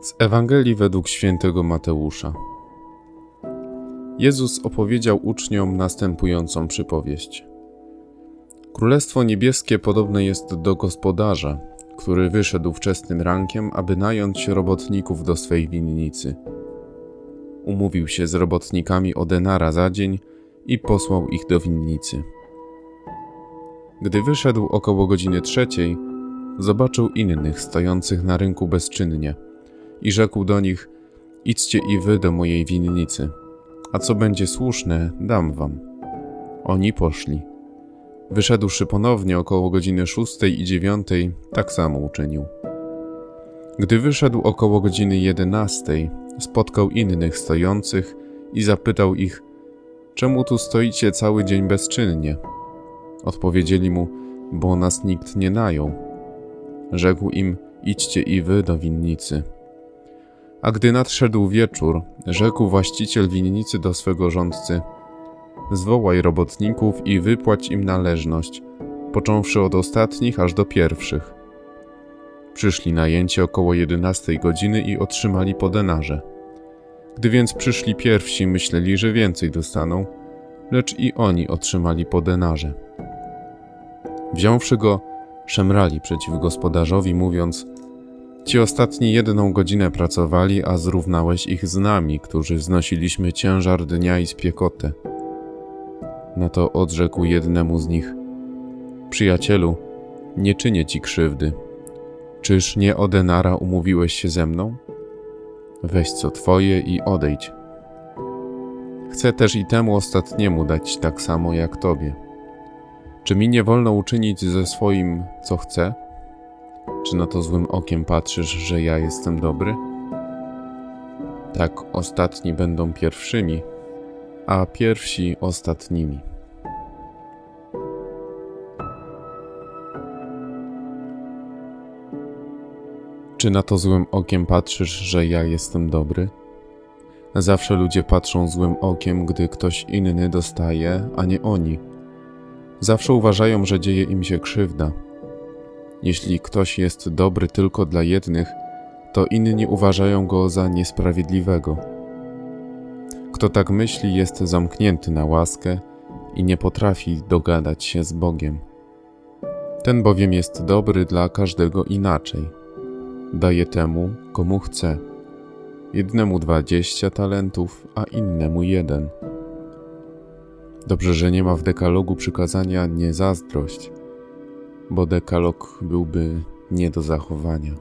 Z Ewangelii według świętego Mateusza. Jezus opowiedział uczniom następującą przypowieść. Królestwo niebieskie podobne jest do gospodarza, który wyszedł wczesnym rankiem, aby nająć robotników do swej winnicy. Umówił się z robotnikami o denara za dzień i posłał ich do winnicy. Gdy wyszedł około godziny trzeciej, zobaczył innych stojących na rynku bezczynnie i rzekł do nich: Idźcie i wy do mojej winnicy, a co będzie słuszne, dam wam. Oni poszli. Wyszedłszy ponownie około godziny szóstej i dziewiątej, tak samo uczynił. Gdy wyszedł około godziny jedenastej, spotkał innych stojących i zapytał ich: Czemu tu stoicie cały dzień bezczynnie? Odpowiedzieli mu: Bo nas nikt nie najął. Rzekł im: Idźcie i wy do winnicy. A gdy nadszedł wieczór, rzekł właściciel winnicy do swego rządcy: Zwołaj robotników i wypłać im należność, począwszy od ostatnich aż do pierwszych. Przyszli najęci około jedenastej godziny i otrzymali po denarze. Gdy więc przyszli pierwsi, myśleli, że więcej dostaną, lecz i oni otrzymali po denarze. Wziąwszy go, szemrali przeciw gospodarzowi, mówiąc: Ci ostatni jedną godzinę pracowali, a zrównałeś ich z nami, którzy znosiliśmy ciężar dnia i spiekotę. Na to odrzekł jednemu z nich: Przyjacielu, nie czynię ci krzywdy. Czyż nie o denara umówiłeś się ze mną? Weź co twoje i odejdź. Chcę też i temu ostatniemu dać tak samo jak tobie. Czy mi nie wolno uczynić ze swoim, co chcę? Czy na to złym okiem patrzysz, że ja jestem dobry? Tak ostatni będą pierwszymi, a pierwsi ostatnimi. Czy na to złym okiem patrzysz, że ja jestem dobry? Zawsze ludzie patrzą złym okiem, gdy ktoś inny dostaje, a nie oni. Zawsze uważają, że dzieje im się krzywda. Jeśli ktoś jest dobry tylko dla jednych, to inni uważają go za niesprawiedliwego. Kto tak myśli, jest zamknięty na łaskę i nie potrafi dogadać się z Bogiem. Ten bowiem jest dobry dla każdego inaczej. Daje temu, komu chce. Jednemu dwadzieścia talentów, a innemu jeden. Dobrze, że nie ma w dekalogu przykazania nie zazdrość, bo dekalog byłby nie do zachowania.